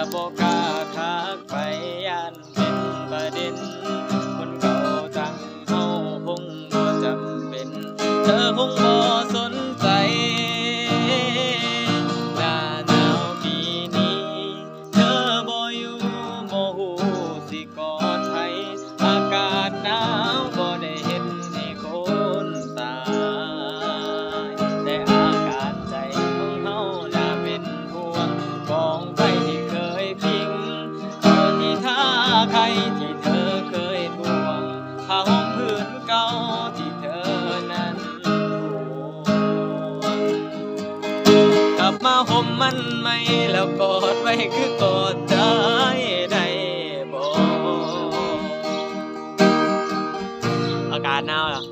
ก็บกกล้าทักไปยันเป็นประเด็น คนเก่าจังเฮาคงบ่จำเป็น เธอคง ที่เธอเคยทวงท้งพื้นเก่าที่เธอนั้นกลับมาห่มมันไม่แล้วกอดไว้คือกอดใจได้บอกอากาศหนาวเหรอ